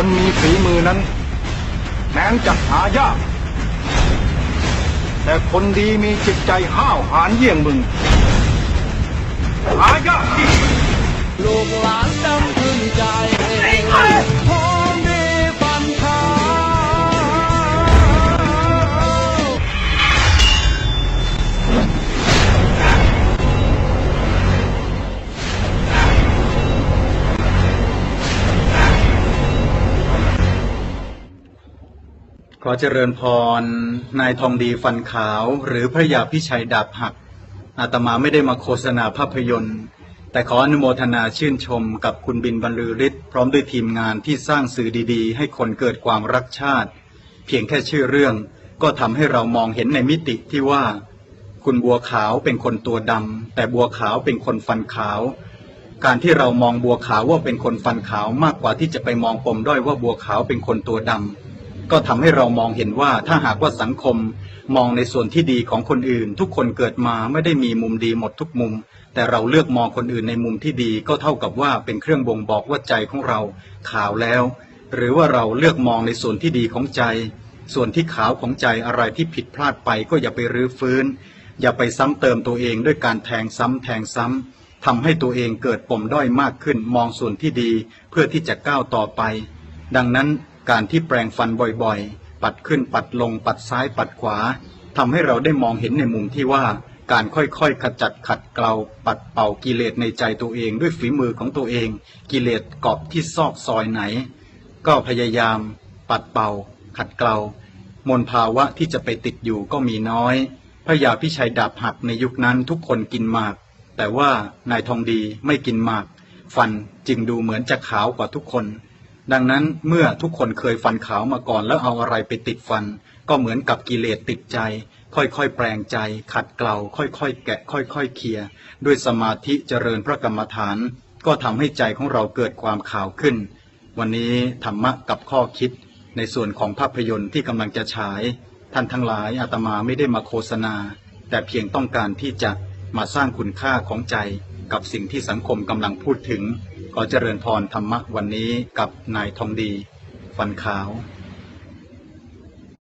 คนมีฝีมือนั้น แม้นจะหายาก แต่คนดีมีจิตใจห้าวหาญเยี่ยงมึง ขอเจริญพร นายทองดีฟันขาว หรือพระยาพิชัยดาบหัก อาตมาไม่ได้มาโฆษณาภาพยนตร์ แต่ขออนุโมทนาชื่นชมกับคุณบินบรรลือฤทธิ์พร้อมด้วยทีมงานที่สร้างสื่อดีๆ ให้คนเกิดความรักชาติ เพียงแค่ชื่อเรื่อง ก็ทำให้เรามองเห็นในมิติที่ว่า คุณบัวขาวเป็นคนตัวดำแต่บัวขาวเป็นคนฟันขาว การที่เรามองบัวขาวว่าเป็นคนฟันขาวมากกว่าที่จะไปมองปมด้อยว่าบัวขาวเป็นคนตัวดำ ก็ทำให้เรามองเห็นว่าถ้าหากว่าสังคมมองในส่วนที่ดีของคนอื่น ทุกคนเกิดมาไม่ได้มีมุมดีหมดทุกมุม แต่เราเลือกมองคนอื่นในมุมที่ดีก็เท่ากับว่าเป็นเครื่องบ่งบอกว่าใจของเราขาวแล้ว หรือว่าเราเลือกมองในส่วนที่ดีของใจ ส่วนที่ขาวของใจอะไรที่ผิดพลาดไปก็อย่าไปรื้อฟื้น อย่าไปซ้ำเติมตัวเองด้วยการแทงซ้ำแทงซ้ำทำให้ตัวเองเกิดปมด้อยมากขึ้น มองส่วนที่ดีเพื่อที่จะก้าวต่อไป ดังนั้น การที่แปลงฟันบ่อยๆ ปัดขึ้นปัดลงปัดซ้ายปัดขวาทำให้เราได้มองเห็นในมุมที่ว่า การค่อยๆขจัดขัดเกลาปัดเป่ากิเลสในใจตัวเอง ด้วยฝีมือของตัวเอง กิเลสเกาะที่ซอกซอยไหน ก็พยายาม ปัดเป่า ขัดเกลามนภาวะที่จะไปติดอยู่ก็มีน้อยพระยาพิชัยดาบหักในยุคนั้นทุกคนกินหมาก แต่ว่านายทองดีไม่กินหมาก ฟันจึงดูเหมือนจะขาวกว่าทุกคน ดังนั้นเมื่อทุกคนเคยฟันขาวมาก่อนแล้วเอาอะไรไปติดฟัน ก็เหมือนกับกิเลสติดใจ ค่อยๆ แปลงใจ ขัดเกลาค่อยๆ แกะ ค่อยๆ เคลียร์ด้วยสมาธิเจริญพระกรรมฐาน ก็ทำให้ใจของเราเกิดความขาวขึ้น วันนี้ธรรมะกับข้อคิด ในส่วนของภาพยนตร์ที่กำลังจะฉาย ท่านทั้งหลายอาตมาไม่ได้มาโฆษณา แต่เพียงต้องการที่จะมาสร้างคุณค่าของใจ กับสิ่งที่สังคมกำลังพูดถึง ขอเจริญพรธรรมะวันนี้กับนายทองดีฟันขาว